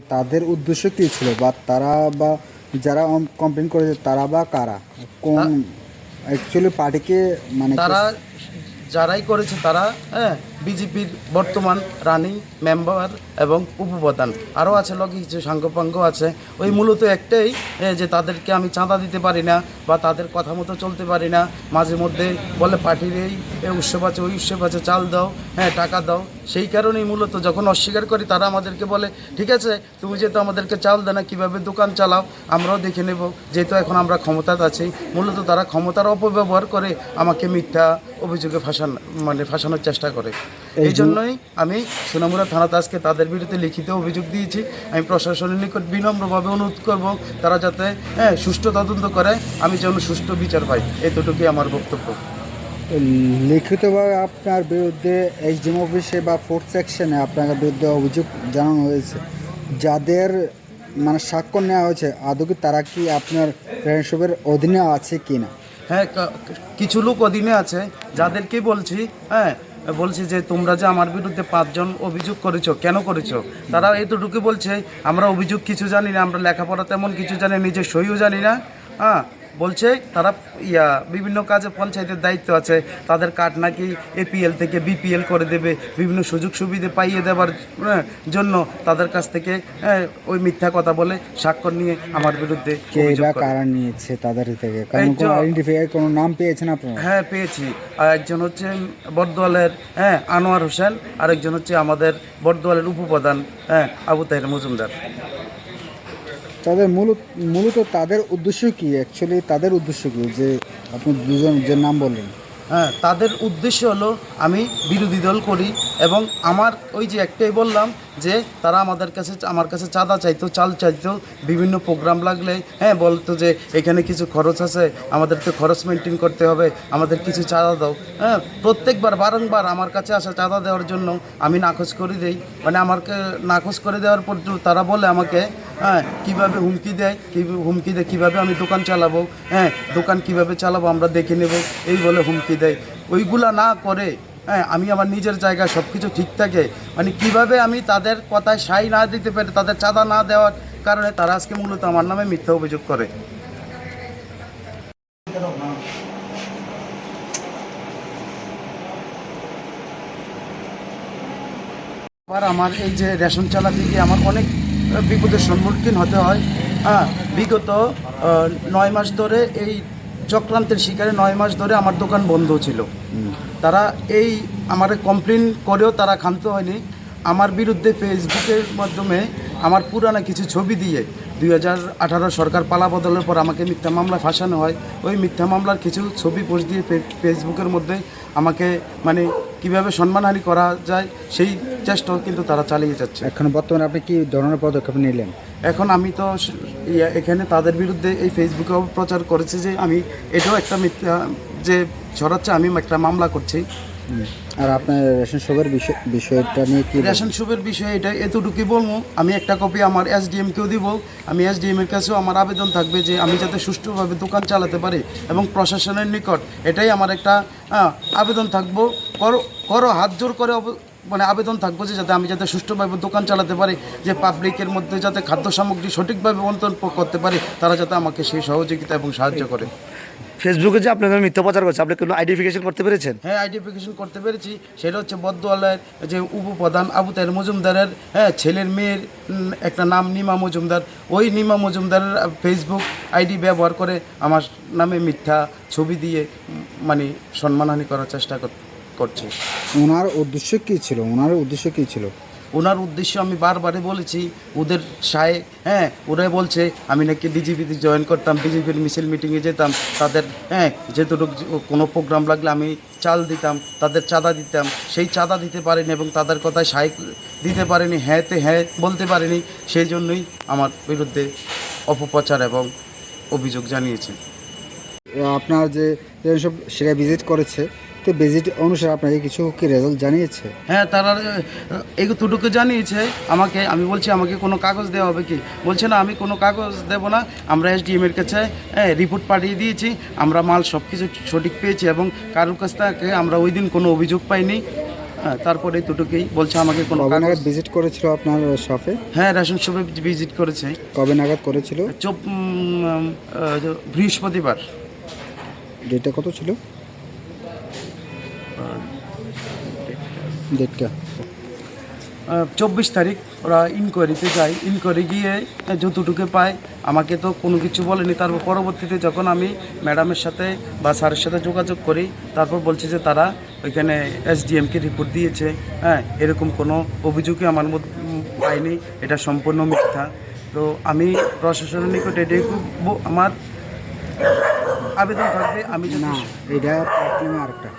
তাদের উদ্দেশ্য কি ছিল? বা তারা বা যারা কমপ্লেন করেছে তারা বা কারা? কোন অ্যাকচুয়ালি পার্টিকে মানে তারা যারাই করেছে তারা হ্যাঁ বিজেপির বর্তমান রানিং মেম্বার এবং উপপ্রধান। আরও আছে লগে কিছু সাঙ্গপাঙ্গ আছে। ওই মূলত একটাই যে তাদেরকে আমি চাঁদা দিতে পারি না বা তাদের কথা মতো চলতে পারি না। মাঝে মধ্যে বলে পার্টির এই উৎসব আছে, ওই উৎসব আছে, চাল দাও হ্যাঁ টাকা দাও। সেই কারণেই মূলত যখন অস্বীকার করি, তারা আমাদেরকে বলে, ঠিক আছে, তুমি যেহেতু আমাদেরকে চাল দেয় না, কীভাবে দোকান চালাও? আমরাও দেখে নেব, যেহেতু এখন আমরা ক্ষমতাতে আছি। মূলত তারা ক্ষমতার অপব্যবহার করে আমাকে মিথ্যা অভিযোগে ফাঁসান মানে ফাঁসানোর চেষ্টা করে। এই জন্যই আমি সোনামুড়া থানাতে আজকে তাদের বিরুদ্ধে লিখিত অভিযোগ দিয়েছি। আমি প্রশাসনের নিকট বিনম্রভাবে অনুরোধ করব তারা যাতে হ্যাঁ সুষ্ঠু তদন্ত করে আমি যেন সুষ্ঠু বিচার পাই। এতটুকুই আমার বক্তব্য। লিখিতভাবে আপনার বিরুদ্ধে এইচডিএম অফিসে বা ফোর্থ সেকশনে আপনার বিরুদ্ধে অভিযোগ জানানো হয়েছে। যাদের মানে স্বাক্ষর নেওয়া হয়েছে আদৌ কি তারা কি আপনার ফ্রেন্ডশিপের অধীনে আছে কি না হ্যাঁ কিছু লোক অধীনে আছে যাদেরকে বলছি হ্যাঁ বলছি যে তোমরা যে আমার বিরুদ্ধে পাঁচজন অভিযোগ করেছ কেন করেছ? তারা এতটুকু বলছে আমরা অভিযোগ কিছু জানি না আমরা লেখাপড়া তেমন কিছু জানি না, নিজের সইও জানি না হ্যাঁ? বলছে তারা ইয়া বিভিন্ন কাজে পঞ্চায়েতের দায়িত্ব আছে তাদের কার্ড নাকি এপিএল থেকে বিপিএল করে দেবে বিভিন্ন সুযোগ সুবিধা পাইয়ে দেওয়ার হ্যাঁ, জন্য তাদের কাছ থেকে ওই মিথ্যা কথা বলে স্বাক্ষর নিয়ে আমার বিরুদ্ধে করে। নিয়েছে তাদের থেকে? কোনো নাম পেয়েছেন আপনারা? হ্যাঁ পেয়েছি। আর একজন হচ্ছে বর্দোয়ালের হ্যাঁ আনোয়ার হোসেন আর একজন হচ্ছে আমাদের বর্দোয়ালের উপপ্রধান হ্যাঁ আবু তাহের মজুমদার। তাদের মূলত মূলত তাদের উদ্দেশ্য কি? অ্যাকচুয়ালি তাদের উদ্দেশ্য কি? যে আপনি দুজন যে নাম বললেন। হ্যাঁ তাদের উদ্দেশ্য হলো আমি বিরোধী দল করি এবং আমার ওই যে একটাই বললাম যে তারা আমাদের কাছে আমার কাছে চাঁদা চাইতো, চাল চাইতো, বিভিন্ন প্রোগ্রাম লাগলে হ্যাঁ বলতো যে এখানে কিছু খরচ আছে, আমাদের তো খরচ মেনটেন করতে হবে, আমাদের কিছু চাঁদা দাও। হ্যাঁ প্রত্যেকবার, বারংবার আমার কাছে আসা চাঁদা দেওয়ার জন্য আমি নাকচ করে দেই। মানে আমাকে নাকচ করে দেওয়ার পর তারা বলে আমাকে হ্যাঁ কীভাবে হুমকি দেয় কী হুমকি দেয়, কীভাবে আমি দোকান চালাবো হ্যাঁ দোকান কীভাবে চালাবো আমরা দেখে নেব, এই বলে হুমকি দেয়। ওইগুলা না করে হ্যাঁ আমি আমার নিজের জায়গায় সব কিছু ঠিক থাকে। মানে কীভাবে আমি তাদের কথায় সাই না দিতে পারি, তাদের চাঁদা না দেওয়ার কারণে তারা আজকে মূলত আমার নামে মিথ্যা অভিযোগ করে। আবার আমার এই যে রেশন চালাতে গিয়ে আমার অনেক বিপদের সম্মুখীন হতে হয়। হ্যাঁ বিগত নয় মাস ধরে এই চক্রান্তের শিকারে নয় মাস ধরে আমার দোকান বন্ধ ছিল। তারা এই আমার কমপ্লেন করেও তারা ক্ষান্ত হয়নি। আমার বিরুদ্ধে ফেসবুকের মাধ্যমে আমার পুরানো কিছু ছবি দিয়ে দুই হাজার আঠারো সরকার পালা বদলের পর আমাকে মিথ্যা মামলা ফাঁসানো হয়। ওই মিথ্যা মামলার কিছু ছবি পোস্ট দিয়ে ফেসবুকের মধ্যে আমাকে মানে কীভাবে সম্মানহানি করা যায় সেই চেষ্টাও কিন্তু তারা চালিয়ে যাচ্ছে এখন বর্তমানে আপনি কি ধরনের পদক্ষেপ নিলেন এখন আমি তো এখানে তাদের বিরুদ্ধে এই ফেসবুকে প্রচার করেছি যে আমি এটাও একটা মিথ্যা যে ছড়াচ্ছে আমি একটা মামলা করছি। আর আপনার রেশন শপের বিষয় বিষয়টা নিয়ে কি রেশন শপের বিষয়ে এটা এতটুকুই বলব, আমি একটা কপি আমার এসডিএম কেও দিব, আমি এসডিএম এর কাছেও আমার আবেদন থাকবে যে আমি যাতে সুষ্ঠুভাবে দোকান চালাতে পারি এবং প্রশাসনের নিকট এটাই আমার একটা আবেদন থাকব। করো করো, হাত জোর করে মানে আবেদন থাকব যে যাতে আমি যাতে সুষ্ঠুভাবে দোকান চালাতে পারি, যে পাবলিকের মধ্যে যাতে খাদ্য সামগ্রী সঠিকভাবে বন্টন করতে পারি, তারা যাতে আমাকে সেই সহযোগিতা এবং সাহায্য করে। ফেসবুকে যে আপনার নামে মিথ্যা প্রচার করছে আপনি কোনো আইডেন্টিফিকেশন করতে পেরেছেন? হ্যাঁ আইডেন্টিফিকেশন করতে পেরেছি। সেটা হচ্ছে বদওয়ালের যে উপপ্রধান আবু তাহের মজুমদারের হ্যাঁ ছেলের মেয়ের একটা নাম নিমা মজুমদার। ওই নিমা মজুমদারের ফেসবুক আইডি ব্যবহার করে আমার নামে মিথ্যা ছবি দিয়ে মানে সম্মানহানি করার চেষ্টা কর- করছে। ওনার উদ্দেশ্য কী ছিল? ওনার উদ্দেশ্য কী ছিল? ওনার উদ্দেশ্য আমি বারবারই বলেছি, ওদের সায়ে হ্যাঁ ওরাই বলছে, আমি নাকি বিজেপিতে জয়েন করতাম বিজেপির মিছিল মিটিংয়ে যেতাম, তাদের হ্যাঁ যেটুকু কোনো প্রোগ্রাম লাগলে আমি চাল দিতাম, তাদের চাঁদা দিতাম, সেই চাঁদা দিতে পারিনি এবং তাদের কথায় সায় দিতে পারিনি, হ্যাঁতে হ্যাঁ বলতে পারিনি, সেই জন্যই আমার বিরুদ্ধে অপপ্রচার এবং অভিযোগ জানিয়েছে। আপনার যে শপ সেটা ভিজিট করেছে তো ভিজিট অনুসারে আপনাকে কিছু কি রেজাল্ট জানিয়েছে? হ্যাঁ তারা এতটুকু জানিয়েছে আমাকে। আমি বলছি আমাকে কোনো কাগজ দেওয়া হবে কি? বলছে না আমি কোনো কাগজ দেব না। আমরা এসডিএম এর কাছে হ্যাঁ রিপোর্ট পাঠিয়ে দিয়েছি। আমরা মাল সব কিছু সঠিক পেয়েছি এবং কারোর কাছ থেকে আমরা ওই দিন কোনো অভিযোগ পাইনি। তারপরে দুটোকেই বলছে আমাকে কোনো কবে নাগাদ ভিজিট করেছিল আপনার শপে হ্যাঁ রেশন শপে ভিজিট করেছে। কবে নাগাদ করেছিল? চোপ বৃহস্পতিবার। ডেটটা কত ছিল? ডেটটা চব্বিশ তারিখ ওরা ইনকোয়ারিতে যায়। ইনকোয়ারি গিয়ে যতটুকু পায় আমাকে তো কোনো কিছু বলেনি। তারপর পরবর্তীতে যখন আমি ম্যাডামের সাথে বা স্যারের সাথে যোগাযোগ করি তারপর বলছে যে তারা ওইখানে এসডিএমকে রিপোর্ট দিয়েছে। হ্যাঁ এরকম কোনো অভিযোগই আমার মধ্যে পাইনি এটা সম্পূর্ণ মিথ্যা। তো আমি প্রশাসনের নিকট এটাই খুব আমার আবেদন থাকবে আমি এটা আরেকটা।